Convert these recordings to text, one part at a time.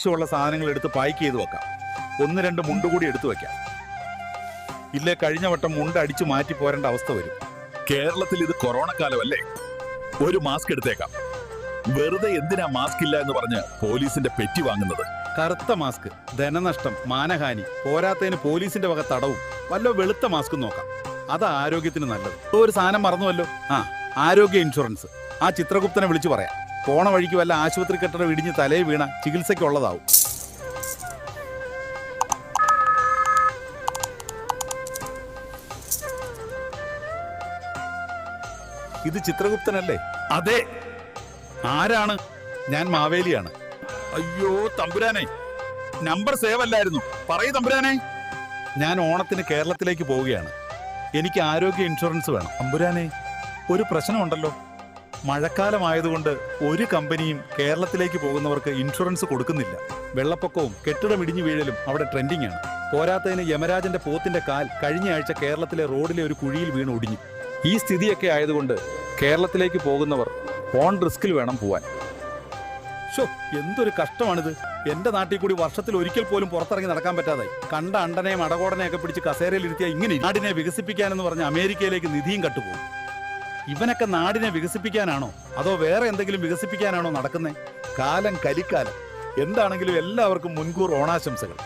ആവശ്യമുള്ള സാധനങ്ങൾ എടുത്ത് പായ്ക്ക് ചെയ്ത് വെക്കാം. ഒന്ന് രണ്ട് മുണ്ട് കൂടി എടുത്തു വെക്കാം. ഇല്ലേ കഴിഞ്ഞ വട്ടം മുണ്ട് അടിച്ചു മാറ്റി പോരേണ്ട അവസ്ഥ വരും. കേരളത്തിൽ ഇത് കൊറോണ കാലമല്ലേ? ഒരു മാസ്ക് എടുത്തേക്കാം. വെറുതെ എന്തിനാ മാസ്ക് ഇല്ല എന്ന് പറഞ്ഞ് പോലീസിന്റെ പെറ്റി വാങ്ങുന്നത്? കറുത്ത മാസ്ക് ധനനഷ്ടം മാനഹാനി പോരാത്തതിന് പോലീസിന്റെ വക തടവും വല്ല വെളുത്ത മാസ്ക് നോക്കാം. അത് ആരോഗ്യത്തിന് നല്ലത്. ഒരു സാധനം മറന്നുവല്ലോ? ആ ആരോഗ്യ ഇൻഷുറൻസ്. ആ ചിത്രഗുപ്തനെ വിളിച്ചു പറയാം. പോണ വഴിക്ക് വല്ല ആശുപത്രി കെട്ടിടം ഇടിഞ്ഞ് തലയിൽ വീണ ചികിത്സയ്ക്കുള്ളതാവും. ഇത് ചിത്രഗുപ്തനല്ലേ? അതെ. ആരാണ്? ഞാൻ മാവേലിയാണ്. അയ്യോ തമ്പുരാനെ. നമ്പർ സേവ് അല്ലായിരുന്നു. പറയൂ തമ്പുരാനെ. ഞാൻ ഓണത്തിന് കേരളത്തിലേക്ക് പോവുകയാണ്. എനിക്ക് ആരോഗ്യ ഇൻഷുറൻസ് വേണം. അമ്പുരാനെ ഒരു പ്രശ്നമുണ്ടല്ലോ. മഴക്കാലമായതുകൊണ്ട് ഒരു കമ്പനിയും കേരളത്തിലേക്ക് പോകുന്നവർക്ക് ഇൻഷുറൻസ് കൊടുക്കുന്നില്ല. വെള്ളപ്പൊക്കവും കെട്ടിടം ഇടിഞ്ഞു വീഴലും അവിടെ ട്രെൻഡിംഗ് ആണ്. പോരാത്തതിന് യമരാജന്റെ പോത്തിന്റെ കാൽ കഴിഞ്ഞ ആഴ്ച കേരളത്തിലെ റോഡിലെ ഒരു കുഴിയിൽ വീണ് ഒടിഞ്ഞു. ഈ സ്ഥിതിയൊക്കെ ആയതുകൊണ്ട് കേരളത്തിലേക്ക് പോകുന്നവർ ഓൺ റിസ്കിൽ വേണം പോവാൻ. ഷോ എന്തൊരു കഷ്ടമാണിത്. എന്റെ നാട്ടിൽ കൂടി വർഷത്തിൽ ഒരിക്കൽ പോലും പുറത്തിറങ്ങി നടക്കാൻ പറ്റാതായി. കണ്ട അണ്ടനെയും അടകോടനെയൊക്കെ പിടിച്ച് കസേരയിൽ ഇരുത്തിയാൽ ഇങ്ങനെ. നാടിനെ വികസിപ്പിക്കാനെന്ന് പറഞ്ഞ് അമേരിക്കയിലേക്ക് നിധിയും കട്ടുപോകും. ഇവനൊക്കെ നാടിനെ വികസിപ്പിക്കാനാണോ? അതോ വേറെ എന്തെങ്കിലും വികസിപ്പിക്കാനാണോ നടക്കുന്നത് കാലം കലിക്കാലം എന്താണെങ്കിലും എല്ലാവർക്കും മുൻകൂർ ഓണാശംസകൾ.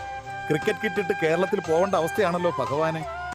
ക്രിക്കറ്റ് കിട്ടിട്ട് കേരളത്തിൽ പോകേണ്ട അവസ്ഥയാണല്ലോ ഭഗവാനെ.